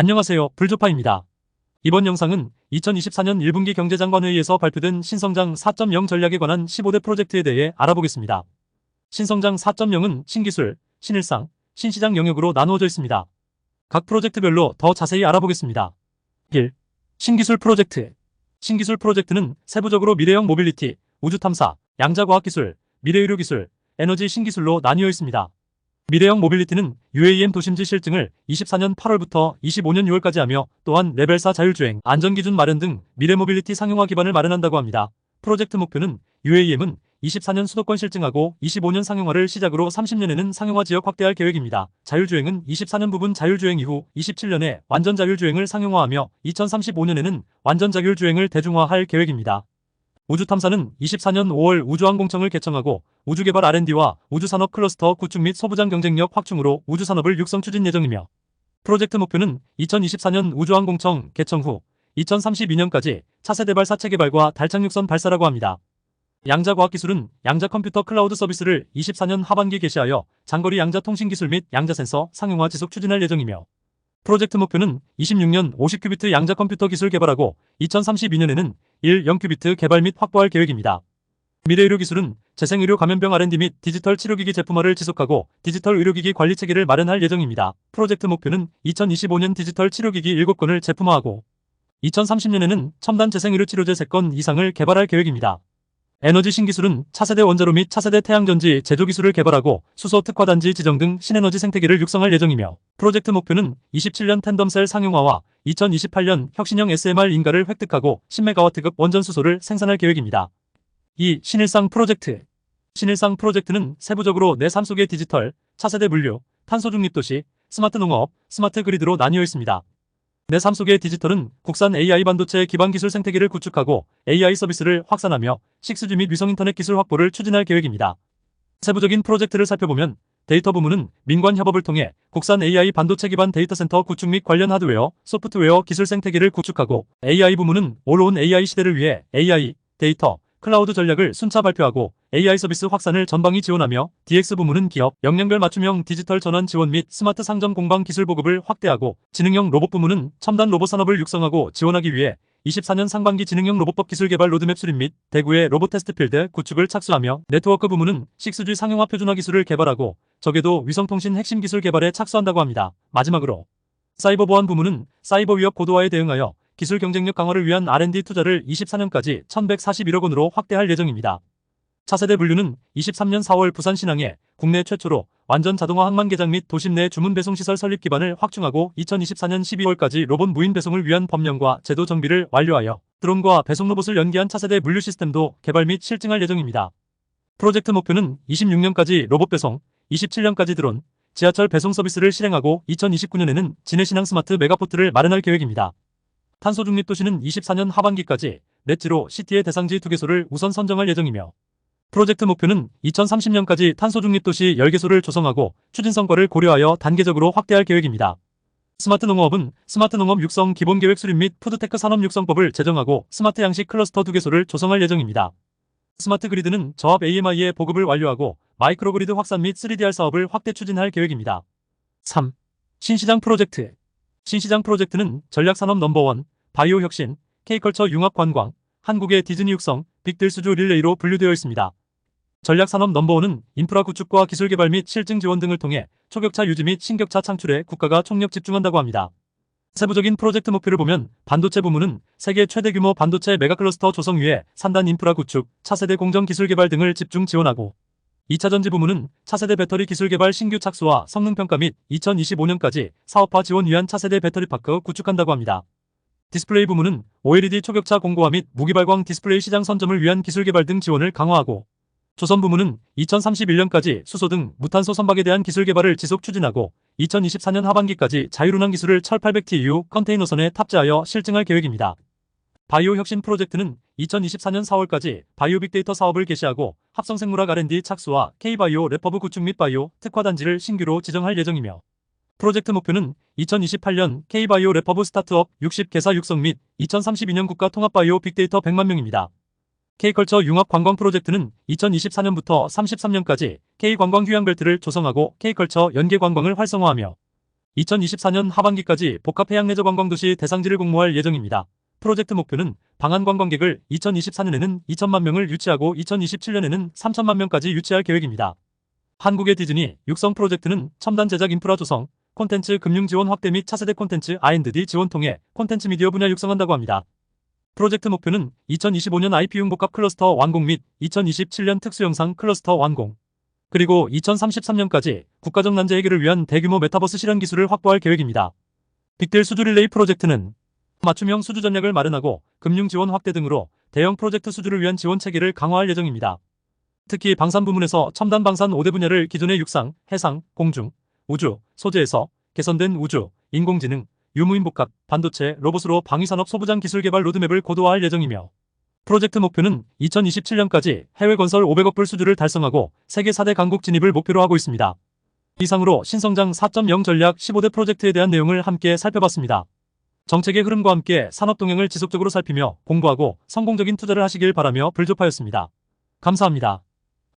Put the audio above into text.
안녕하세요. 불조파입니다. 이번 영상은 2024년 1분기 경제장관회의에서 발표된 신성장 4.0 전략에 관한 15대 프로젝트에 대해 알아보겠습니다. 신성장 4.0은 신기술, 신일상, 신시장 영역으로 나누어져 있습니다. 각 프로젝트별로 더 자세히 알아보겠습니다. 1. 신기술 프로젝트. 신기술 프로젝트는 세부적으로 미래형 모빌리티, 우주탐사, 양자과학기술, 미래의료기술, 에너지 신기술로 나뉘어 있습니다. 미래형 모빌리티는 UAM 도심지 실증을 24년 8월부터 25년 6월까지 하며 또한 레벨 4 자율주행, 안전기준 마련 등 미래 모빌리티 상용화 기반을 마련한다고 합니다. 프로젝트 목표는 UAM은 24년 수도권 실증하고 25년 상용화를 시작으로 30년에는 상용화 지역 확대할 계획입니다. 자율주행은 24년 부분 자율주행 이후 27년에 완전 자율주행을 상용화하며 2035년에는 완전 자율주행을 대중화할 계획입니다. 우주탐사는 24년 5월 우주항공청을 개청하고 우주개발 R&D와 우주산업 클러스터 구축 및 소부장 경쟁력 확충으로 우주산업을 육성 추진 예정이며 프로젝트 목표는 2024년 우주항공청 개청 후 2032년까지 차세대 발 사체 개발과 달착륙선 발사라고 합니다. 양자과학기술은 양자컴퓨터 클라우드 서비스를 24년 하반기 개시하여 장거리 양자통신기술 및 양자센서 상용화 지속 추진할 예정이며 프로젝트 목표는 26년 50큐비트 양자컴퓨터 기술 개발하고 2032년에는 1 0큐비트 개발 및 확보할 계획입니다. 미래 의료 기술은 재생 의료 감염병 R&D 및 디지털 치료기기 제품화를 지속하고 디지털 의료기기 관리 체계를 마련할 예정입니다. 프로젝트 목표는 2025년 디지털 치료기기 7건을 제품화하고 2030년에는 첨단 재생의료 치료제 3건 이상을 개발할 계획입니다. 에너지 신기술은 차세대 원자로 및 차세대 태양전지 제조 기술을 개발하고 수소 특화단지 지정 등 신에너지 생태계를 육성할 예정이며 프로젝트 목표는 27년 텐덤셀 상용화와 2028년 혁신형 SMR 인가를 획득하고 10메가와트급 원전 수소를 생산할 계획입니다. 2. 신일상 프로젝트 신일상 프로젝트는 세부적으로 내삶 속의 디지털, 차세대 물류, 탄소 중립 도시, 스마트 농업, 스마트 그리드로 나뉘어 있습니다. 내 삶 속의 디지털은 국산 AI 반도체 기반 기술 생태계를 구축하고 AI 서비스를 확산하며 6G 및 위성 인터넷 기술 확보를 추진할 계획입니다. 세부적인 프로젝트를 살펴보면 데이터 부문은 민관 협업을 통해 국산 AI 반도체 기반 데이터 센터 구축 및 관련 하드웨어, 소프트웨어 기술 생태계를 구축하고 AI 부문은 올온 AI 시대를 위해 AI, 데이터, 클라우드 전략을 순차 발표하고 AI 서비스 확산을 전방위 지원하며 DX 부문은 기업, 역량별 맞춤형 디지털 전환 지원 및 스마트 상점 공방 기술 보급을 확대하고 지능형 로봇 부문은 첨단 로봇 산업을 육성하고 지원하기 위해 24년 상반기 지능형 로봇법 기술 개발 로드맵 수립 및 대구의 로봇 테스트 필드 구축을 착수하며 네트워크 부문은 6G 상용화 표준화 기술을 개발하고 적에도 위성통신 핵심 기술 개발에 착수한다고 합니다. 마지막으로 사이버 보안 부문은 사이버 위협 고도화에 대응하여 기술 경쟁력 강화를 위한 R&D 투자를 24년까지 1141억 원으로 확대할 예정입니다. 차세대 분류는 23년 4월 부산 신항에 국내 최초로 완전 자동화 항만 개장 및 도심 내 주문 배송 시설 설립 기반을 확충하고 2024년 12월까지 로봇 무인 배송을 위한 법령과 제도 정비를 완료하여 드론과 배송 로봇을 연계한 차세대 물류 시스템도 개발 및 실증할 예정입니다. 프로젝트 목표는 26년까지 로봇 배송, 27년까지 드론, 지하철 배송 서비스를 실행하고 2029년에는 진해신항 스마트 메가포트를 마련할 계획입니다. 탄소 중립 도시는 24년 하반기까지 넷지로 시티의 대상지 2개소를 우선 선정할 예정이며 프로젝트 목표는 2030년까지 탄소 중립 도시 10개소를 조성하고 추진 성과를 고려하여 단계적으로 확대할 계획입니다. 스마트 농업은 스마트 농업 육성 기본계획 수립 및 푸드테크 산업 육성법을 제정하고 스마트 양식 클러스터 2개소를 조성할 예정입니다. 스마트 그리드는 저압 AMI의 보급을 완료하고 마이크로그리드 확산 및 3DR 사업을 확대 추진할 계획입니다. 3. 신시장 프로젝트 신시장 프로젝트는 전략산업 넘버원, 바이오 혁신, K컬처 융합 관광, 한국의 디즈니 육성, 빅딜수주 릴레이로 분류되어 있습니다. 전략산업 넘버원은 인프라 구축과 기술 개발 및 실증 지원 등을 통해 초격차 유지 및 신격차 창출에 국가가 총력 집중한다고 합니다. 세부적인 프로젝트 목표를 보면 반도체 부문은 세계 최대 규모 반도체 메가클러스터 조성 위에 산단 인프라 구축, 차세대 공정 기술 개발 등을 집중 지원하고 2차 전지 부문은 차세대 배터리 기술 개발 신규 착수와 성능 평가 및 2025년까지 사업화 지원 위한 차세대 배터리 파크 구축한다고 합니다. 디스플레이 부문은 OLED 초격차 공고화 및 무기발광 디스플레이 시장 선점을 위한 기술 개발 등 지원을 강화하고 조선 부문은 2031년까지 수소 등 무탄소 선박에 대한 기술 개발을 지속 추진하고 2024년 하반기까지 자율운항 기술을 철 800TU 컨테이너선에 탑재하여 실증할 계획입니다. 바이오 혁신 프로젝트는 2024년 4월까지 바이오 빅데이터 사업을 개시하고 합성생물학 R&D 착수와 K바이오 래퍼브 구축 및 바이오 특화단지를 신규로 지정할 예정이며 프로젝트 목표는 2028년 K바이오 래퍼브 스타트업 60개사 육성 및 2032년 국가 통합 바이오 빅데이터 100만 명입니다. K컬처 융합 관광 프로젝트는 2024년부터 33년까지 K관광 휴양벨트를 조성하고 K컬처 연계 관광을 활성화하며 2024년 하반기까지 복합해양레저 관광도시 대상지를 공모할 예정입니다. 프로젝트 목표는 방한 관광객을 2024년에는 2천만 명을 유치하고 2027년에는 3천만 명까지 유치할 계획입니다. 한국의 디즈니 육성 프로젝트는 첨단 제작 인프라 조성, 콘텐츠 금융 지원 확대 및 차세대 콘텐츠 R&D 지원 통해 콘텐츠 미디어 분야 육성한다고 합니다. 프로젝트 목표는 2025년 IP융 복합 클러스터 완공 및 2027년 특수영상 클러스터 완공, 그리고 2033년까지 국가적 난제 해결을 위한 대규모 메타버스 실현 기술을 확보할 계획입니다. 빅딜 수주 릴레이 프로젝트는 맞춤형 수주 전략을 마련하고 금융 지원 확대 등으로 대형 프로젝트 수주를 위한 지원 체계를 강화할 예정입니다. 특히 방산 부문에서 첨단 방산 5대 분야를 기존의 육상, 해상, 공중, 우주, 소재에서 개선된 우주, 인공지능, 유무인 복합, 반도체, 로봇으로 방위산업 소부장 기술 개발 로드맵을 고도화할 예정이며 프로젝트 목표는 2027년까지 해외 건설 500억 불 수주를 달성하고 세계 4대 강국 진입을 목표로 하고 있습니다. 이상으로 신성장 4.0 전략 15대 프로젝트에 대한 내용을 함께 살펴봤습니다. 정책의 흐름과 함께 산업 동향을 지속적으로 살피며 공부하고 성공적인 투자를 하시길 바라며 불조파였습니다. 감사합니다.